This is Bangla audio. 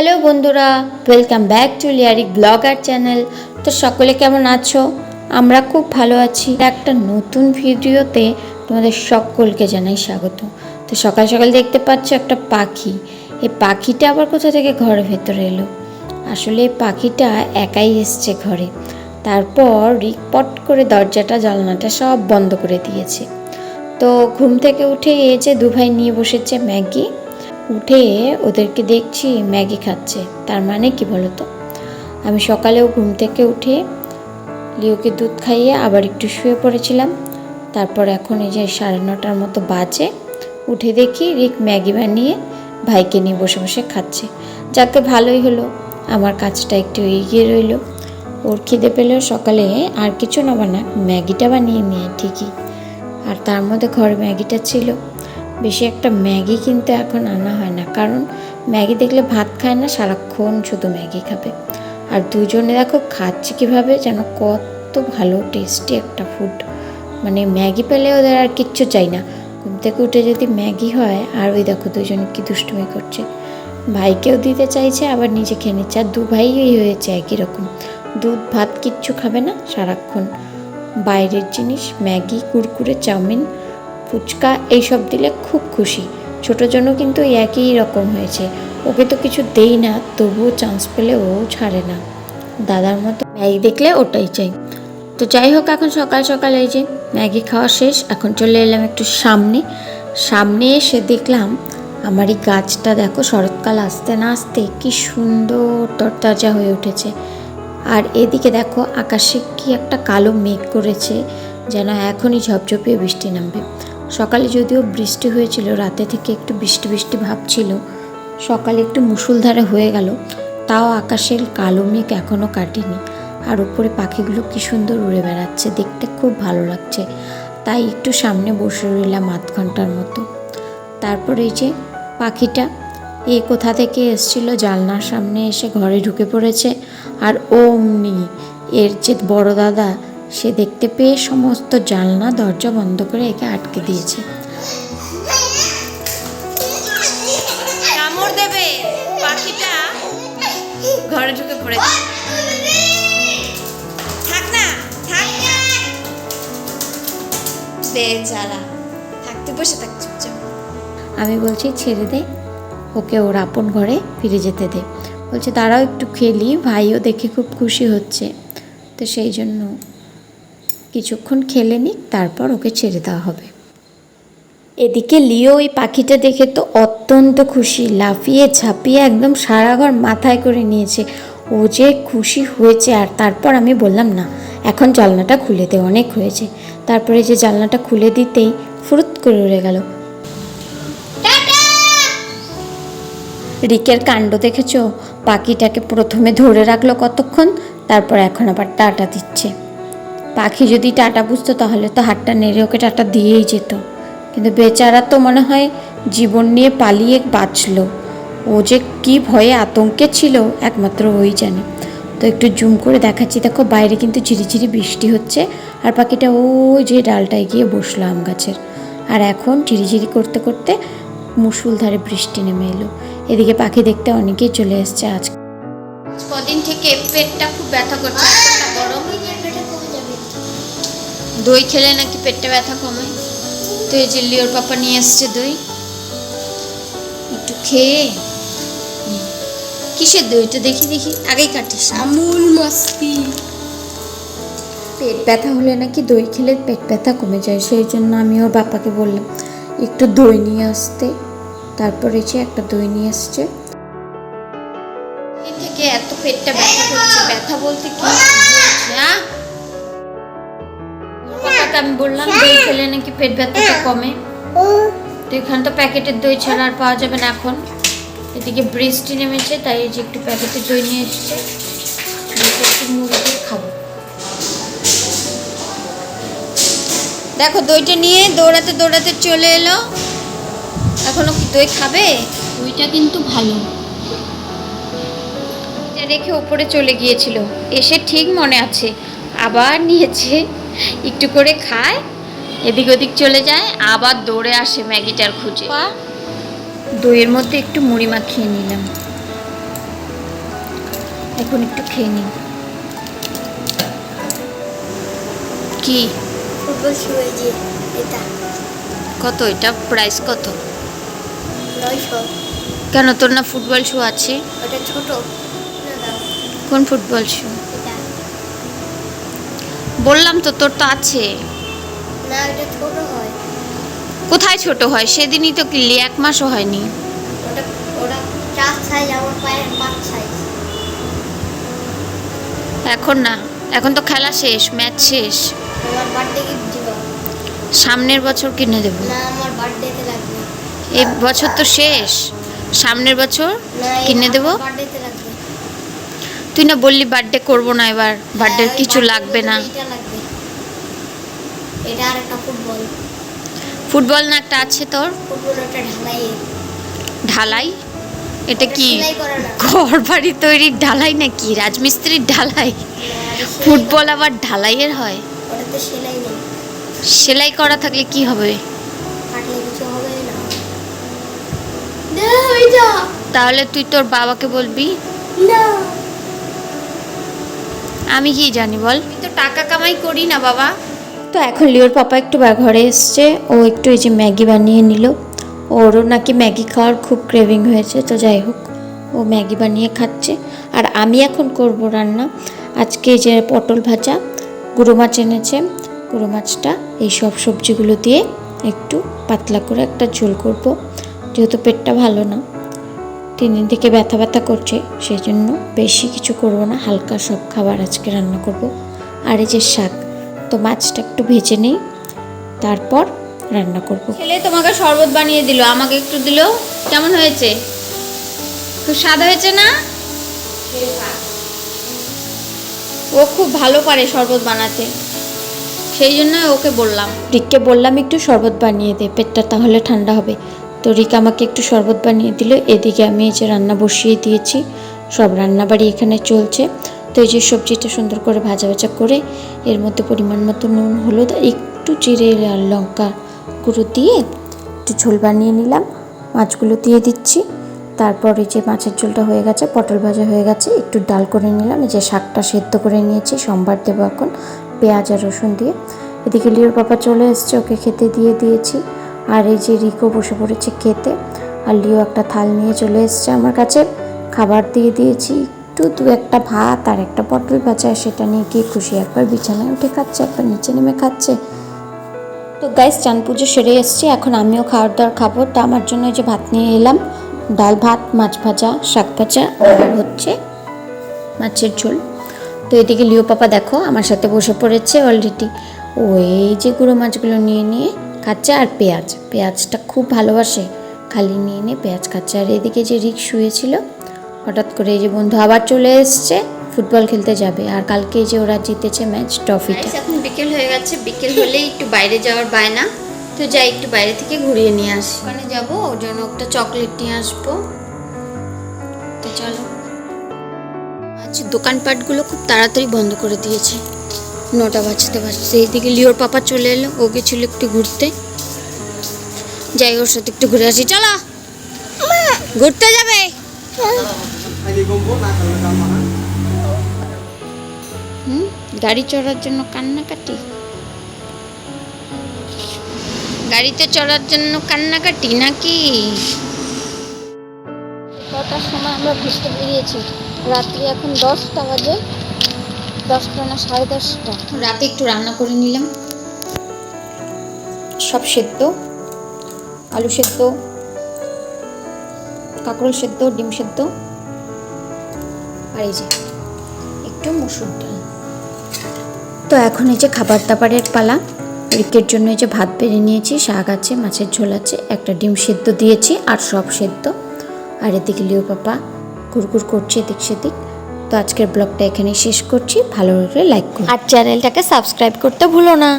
হ্যালো বন্ধুরা welcome back to lyric blogger channel তো সকলে কেমন আছো? আমরা খুব ভালো আছি। একটা নতুন ভিডিওতে তোমাদের সকলকে জানাই স্বাগত। তো সকাল সকাল দেখতে পাচ্ছ একটা পাখি। এই পাখিটা আবার কোথা থেকে ঘরের ভেতরে এলো? আসলে এই পাখিটা একাই এসছে ঘরে। তারপর রিকপট করে দরজাটা, জানলাটা সব বন্ধ করে দিয়েছে। তো ঘুম থেকে উঠে এই যে দুভাই নিয়ে বসেছে ম্যাগি। উঠে ওদেরকে দেখছি ম্যাগি খাচ্ছে। তার মানে কি বলতো? আমি সকালেও ঘুম থেকে উঠে লিওকে দুধ খাইয়ে আবার একটু শুয়ে পড়েছিলাম। তারপর এখন এই যে সাড়ে নটার মতো বাজে, উঠে দেখি রিক ম্যাগি বানিয়ে ভাইকে নিয়ে বসে বসে খাচ্ছে। যাকে ভালোই হলো, আমার কাজটা একটু এগিয়ে রইল। ওর খিদে পেলেও সকালে আর কিছু না বানা ম্যাগিটা বানিয়ে নিয়ে ঠিকই। আর তার মধ্যে ঘরে ম্যাগিটা ছিল। বেশি একটা ম্যাগি কিন্তু এখন আনা হয় না। কারণ ম্যাগি দেখলে ভাত খায় না, সারাক্ষণ শুধু ম্যাগি খাবে। আর দুজনে দেখো খাচ্ছে কীভাবে যেন কত ভালো টেস্টি একটা ফুড মানে ম্যাগি পেলে ওদের আর কিচ্ছু চাই না। ঘুম থেকে উঠে যদি ম্যাগি হয়, আর ওই দেখো দুজনে কি দুষ্টুমি করছে। ভাইকেও দিতে চাইছে, আবার নিজে খেয়ে নিচ্ছে। আর দু ভাই হয়েছে একই রকম। দুধ, ভাত কিচ্ছু খাবে না সারাক্ষণ। বাইরের জিনিস, ম্যাগি, কুরকুরে, চাউমিন ফুচকা এইসব দিলে খুব খুশি। ছোটোর জন্য কিন্তু একই রকম হয়েছে। ওকে তো কিছু দেই না, তবুও চান্স পেলে ও ছাড়ে না। দাদার মতো ম্যাগি দেখলে ওটাই চাই। তো যাই হোক, এখন সকাল সকাল এই যে ম্যাগি খাওয়া শেষ, এখন চলে এলাম একটু সামনে। সামনে এসে দেখলাম আমার এই গাছটা দেখো শরৎকাল আসতে না আসতে কি সুন্দর তরতাজা হয়ে উঠেছে। আর এদিকে দেখো আকাশে কি একটা কালো মেঘ করেছে, যেন এখনই ঝপঝপিয়ে বৃষ্টি নামবে। সকালে যদিও বৃষ্টি হয়েছিল, রাতে থেকে একটু বৃষ্টি বৃষ্টি ভাব ছিল, সকালে একটু মুষলধারে হয়ে গেল, তাও আকাশের কালো মেঘ এখনও কাটেনি। আর উপরে পাখিগুলো কি সুন্দর উড়ে বেড়াচ্ছে, দেখতে খুব ভালো লাগছে। তাই একটু সামনে বসে রইলাম আধ ঘণ্টার মতো। তারপরে এই যে পাখিটা, এ কোথা থেকে এসছিল জানলার সামনে এসে ঘরে ঢুকে পড়েছে, আর অমনি, এর যে বড় দাদা সে দেখতে পেয়ে সমস্ত জানলা দরজা বন্ধ করে একে আটকে দিয়েছে। কামড় দেবে পাখিটা ঘরে ঢুকে পড়েছে। থাক না থাক না। বেচারা থাকতে বসে থাক চুপচাপ। আমি বলছি ছেড়ে দে ওকে ওর আপন ঘরে ফিরে যেতে দে। বলছে তারাও একটু খেলি ভাইও দেখে খুব খুশি হচ্ছে। তো সেই জন্য কিছুক্ষণ খেলে নিক, তারপর ওকে ছেড়ে দেওয়া হবে। এদিকে লিও ওই পাখিটা দেখে তো অত্যন্ত খুশি, লাফিয়ে ঝাঁপিয়ে একদম সারা ঘর মাথায় করে নিয়েছে। ও যে খুশি হয়েছে, আর তারপর আমি বললাম, না, এখন জানলাটা খুলে দে, অনেক হয়েছে। তারপরে যে জানলাটা খুলে দিতেই ফুরুত করে উড়ে গেল। রিকের কাণ্ড দেখেছ? পাখিটাকে প্রথমে ধরে রাখল কতক্ষণ, তারপর এখন আবার টাটা দিচ্ছে। পাখি যদি টাটা বুঝতো তাহলে তো হাতটা নেড়ে ওকে টাটা দিয়েই যেত। কিন্তু বেচারা তো মনে হয় জীবন নিয়ে পালিয়ে বাঁচলো। ও যে কি ভয়ে আতঙ্কে ছিল, একমাত্র ওই জানে। তো একটু জুম করে দেখাচ্ছি। দেখো, বাইরে কিন্তু ঝিরিঝিরি বৃষ্টি হচ্ছে আর পাখিটা ওই যে ডালটায় গিয়ে বসল আম গাছের। আর এখন ঝিরিঝিরি করতে করতে মুসুলধারে বৃষ্টি নেমে এলো। এদিকে পাখি দেখতে অনেকেই চলে এসছে আজ কদিন থেকে পেটটা খুব ব্যথা করছে। দই খেলে নাকি পেটটা ব্যথা কমে? তো এই যে লিওর পাপা নিয়ে এসছে দই। একটু খেয়ে। কিসের দইটা দেখি দেখি। আগেই কাটিস আমুল মাস্তি। পেট ব্যথা হলে নাকি দই খেলে পেট ব্যথা কমে যায়। সেই জন্য আমি ওর বাপাকে বললাম একটু দই নিয়ে আসতে। তারপর এসে একটা দই নিয়ে আসছে। থেকে এত পেটটা ব্যথা করছে। ব্যথা বলতে কি হ্যাঁ? ওর আমি বললাম দই খেলে নাকি পেট ব্যথাটা কমে। তো এখানে তো প্যাকেটের দই ছাড়া আর পাওয়া যাবে না এখন। এদিকে বৃষ্টি নেমেছে তাই যে একটু প্যাকেটের দই নিয়ে এসছে। একটু মুড়ি দিয়ে খাব। দেখো দইটা নিয়ে দৌড়াতে দৌড়াতে চলে এলো। এখনও কি দই খাবে? দইটা কিন্তু ভালো। রেখে ওপরে চলে গিয়েছিল। এসে ঠিক মনে আছে আবার নিয়েছে। একটু করে খায় এদিক ওদিক চলে যায় আবার দৌড়ে আসে ম্যাগিটার খুঁজে। দইয়ের মধ্যে একটু মুড়ি মাখিয়ে নিলাম। এখন একটু খেয়ে নিই। কি? কত? এটা প্রাইস কত? কেন তোর না ফুটবল শু আছে? ওটা ছোট। কোন ফুটবল শু বললাম তো তোর তো আছে। না এটা ছোট হয়। কোথায় ছোট হয়? সেদিনই তো কিনলি এক মাসও হয়নি। ওটা ওটা চার সাইজ আমার পায়ের পাঁচ সাইজ এখন না এখন তো খেলা শেষ ম্যাচ শেষ। আমার বার্থডে গিফট দিব। সামনের বছর কিনে দেবো। না আমার বার্থডেতে লাগবে। এই বছর তো শেষ। সামনের বছর কিনে দেবো। বার্থডেতে লাগবে তুই না বললি বার্থডে করব না এবার বার্থডের হ্যাঁ, কিছু লাগবে না। এটা আর একটা ফুটবল ফুটবল না একটা আছে তোর? ঢালাই। এটা কি? ঘর বাড়ি তৈরির ঢালাই নাকি? রাজমিস্ত্রির ঢালাই? ফুটবল আবার ঢালাইয়ের হয়? সেলাই করা থাকলে কি হবে? তাহলে তুই তোর বাবাকে বলবি? না। আমি কি জানি বল? আমি তো টাকা কামাই করি না বাবা। তো এখন লিওর পাপা একটু বা- ঘরে এসছে ও একটু এই যে ম্যাগি বানিয়ে নিল। ওরও নাকি ম্যাগি খাওয়ার খুব ক্রেভিং হয়েছে তো যাই হোক ও ম্যাগি বানিয়ে খাচ্ছে। আর আমি এখন করব রান্না। আজকে এই যে পটল ভাজা গুঁড়ো মাছ এনেছে গুঁড়ো মাছটা এই সব সবজিগুলো দিয়ে একটু পাতলা করে একটা ঝোল করব। যেহেতু পেটটা ভালো না। তিন দিন থেকে ব্যথা ব্যথা করছে সেই জন্য বেশি কিছু করব না হালকা সব খাবার আজকে রান্না করব। আর এই যে শাক তো মাছটা একটু ভেজে নেই তারপর রান্না করব। ছেলে তোমাকে শরবত বানিয়ে দিল আমাকে একটু দিল কেমন হয়েছে? খুব স্বাদ হয়েছে না? ও খুব ভালো পারে শরবত বানাতে সেই জন্য ওকে বললাম। রিককে বললাম একটু শরবত বানিয়ে দে পেটটা তাহলে ঠান্ডা হবে। তো রিক আমাকে একটু শরবত বানিয়ে দিল। এদিকে আমি এই যে রান্না বসিয়ে দিয়েছি। সব রান্নাবাড়ি এখানে চলছে। তো এই যে সবজিটা সুন্দর করে ভাজা ভাজা করে, এর মধ্যে পরিমাণ মতো নুন, হলুদ, একটু জিরে আর লঙ্কা গুঁড়ো দিয়ে একটু ঝোল বানিয়ে নিলাম। মাছগুলো দিয়ে দিচ্ছি। তারপর যে মাছের ঝোলটা হয়ে গেছে, পটল ভাজা হয়ে গেছে। একটু ডাল করে নিলাম। এই যে শাকটা সেদ্ধ করে নিয়েছি, সোমবার দেবো এখন। পেঁয়াজ আর রসুন দিয়ে। এদিকে লিওর পাপা চলে এসছে, ওকে খেতে দিয়ে দিয়েছি। আর এই যে রিকো বসে পড়েছে খেতে, আর লিও একটা থাল নিয়ে চলে এসছে আমার কাছে। খাবার দিয়ে দিয়েছি, একটু, দু একটা ভাত আর একটা পটল ভাজা, সেটা নিয়ে গিয়ে খুশি একবার বিছানায় উঠে খাচ্ছে, একবার নিচে নেমে খাচ্ছে। তো গাইস চান পুজো সেরে এসছে, এখন আমিও খাওয়ার দাওয়ার খাব। তা আমার জন্য যে ভাত নিয়ে এলাম, ডাল ভাত, মাছ ভাজা, শাক ভাজা, আর হচ্ছে মাছের ঝোল। তো এদিকে লিও পাপা দেখো, আমার সাথে বসে পড়েছে অলরেডি ও এই যে গুঁড়ো মাছগুলো নিয়ে নিয়ে খাচ্ছে আর পেঁয়াজ। পেঁয়াজটা খুব ভালোবাসে। খালি নিয়ে নিয়ে পেঁয়াজ খাচ্ছে আর এদিকে যে রিক শুয়েছিল, হঠাৎ করে এই যে বন্ধু আবার চলে এসছে, ফুটবল খেলতে যাবে। আর কালকে যে ওরা জিতেছে ম্যাচ, ট্রফিটা। এখন বিকেল হয়ে গেছে। বিকেল হলেই একটু বাইরে যাওয়ার বায়না। তো যাই, একটু বাইরে থেকে ঘুরিয়ে নিয়ে আসি। ওখানে যাব, ওর জন্য একটা চকলেট নিয়ে আসব। তো চলো। আচ্ছা দোকানপাটগুলো খুব তাড়াতাড়ি বন্ধ করে দিয়েছে। নটা বাজতে বাজতে এইদিকে লিওর পাপা চলে এলো ও গেছিল একটু ঘুরতে। যাই ওর সাথে একটু ঘুরে আসি। চলো। ঘুরতে যাবে। হুম? গাড়ি চড়ার জন্য কান্নাকাটি? গাড়িতে চড়ার জন্য কান্নাকাটি নাকি? কটার সময় আমরা ঘুরতে বেরিয়েছি। রাত্রি এখন দশটা বাজে। দশটা না সাড়ে দশটা। রাতে একটু রান্না করে নিলাম। সব সেদ্ধ, আলু সেদ্ধ, কাঁকরোল সেদ্ধ, ডিম সেদ্ধ, আর এই যে একটু মসুর ডাল। তো এখন এই যে খাবার দাবারের পালা, রিকের জন্য এই যে ভাত বেড়ে নিয়েছি, শাক আছে, মাছের ঝোল আছে, একটা ডিম সেদ্ধ দিয়েছি, আর সব সেদ্ধ। আর এদিকে লিও পাপা কুরকুর করছে এদিক সেদিক। তো আজকের ব্লগটা এখানে শেষ করছি। ভালো করে লাইক করুন আর চ্যানেলটাকে সাবস্ক্রাইব করতে ভুলো না।